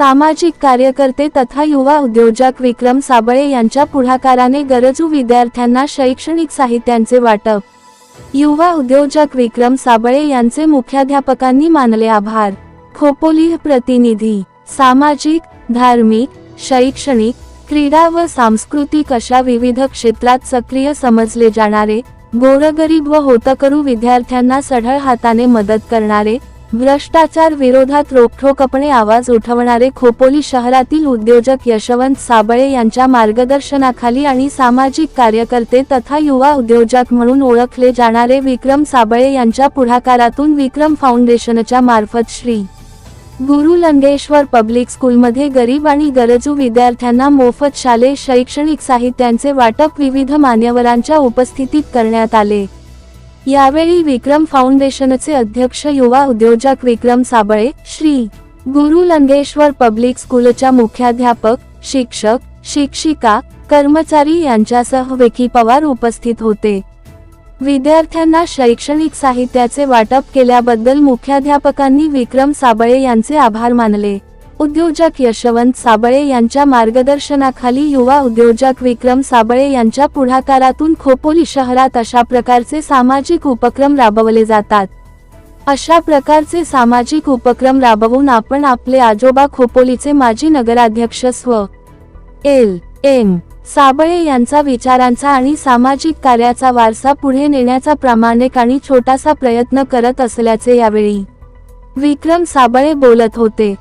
सामाजिक कार्यकर्ते तथा युवा उद्योजक विक्रम साबळे यांच्या पुढाकाराने गरजू विद्यार्थ्यांना शैक्षणिक साहित्यांचे वाटप. युवा उद्योजक विक्रम साबळे यांचे मुख्याध्यापकांनी मानले आभार. खोपोली प्रतिनिधी सामाजिक धार्मिक शैक्षणिक क्रीडा व सांस्कृतिक अशा विविध क्षेत्रात सक्रिय समजले जाणारे गोरगरीब व होतकरू विद्यार्थ्यांना सढळ हाताने मदत करणारे भ्रष्टाचार विरोधात रोखठोकपणे आवाज उठवणारे खोपोली शहरातील उद्योजक यशवंत साबळे यांच्या मार्गदर्शनाखाली आणि सामाजिक कार्यकर्ते तथा युवा उद्योजक म्हणून ओळखले जाणारे विक्रम साबळे यांच्या पुढाकारातून विक्रम फाउंडेशनच्या मार्फत श्री. गुरु लंगेश्वर पब्लिक स्कूलमध्ये गरीब आणि गरजू विद्यार्थ्यांना मोफत शालेय शैक्षणिक साहित्यांचे वाटप विविध मान्यवरांच्या उपस्थितीत करण्यात आले. यावेळी विक्रम फाउंडेशनचे अध्यक्ष युवा उद्योजक विक्रम साबळे श्री. गुरु लंगेश्वर पब्लिक स्कूलच्या मुख्याध्यापक शिक्षक शिक्षिका कर्मचारी यांच्यासह विकी पवार उपस्थित होते. विद्यार्थ्यांना शैक्षणिक साहित्याचे वाटप केल्याबद्दल मुख्याध्यापकांनी विक्रम साबळे यांचे आभार मानले. उद्योजक यशवंत साबळे यांच्या मार्गदर्शनाखाली युवा उद्योजक विक्रम साबळे यांच्या पुढाकारातून खोपोली शहरात अशा प्रकारचे सामाजिक उपक्रम राबवले जातात. अशा प्रकारचे सामाजिक उपक्रम राबवून आपण आपले आजोबा खोपोलीचे माजी नगराध्यक्ष स्व. एल. एम. साबळे यांचा विचारांचा आणि सामाजिक कार्याचा वारसा पुढे नेण्याचा प्रामाणिक आणि छोटासा प्रयत्न करत असल्याचे यावेळी विक्रम साबळे बोलत होते.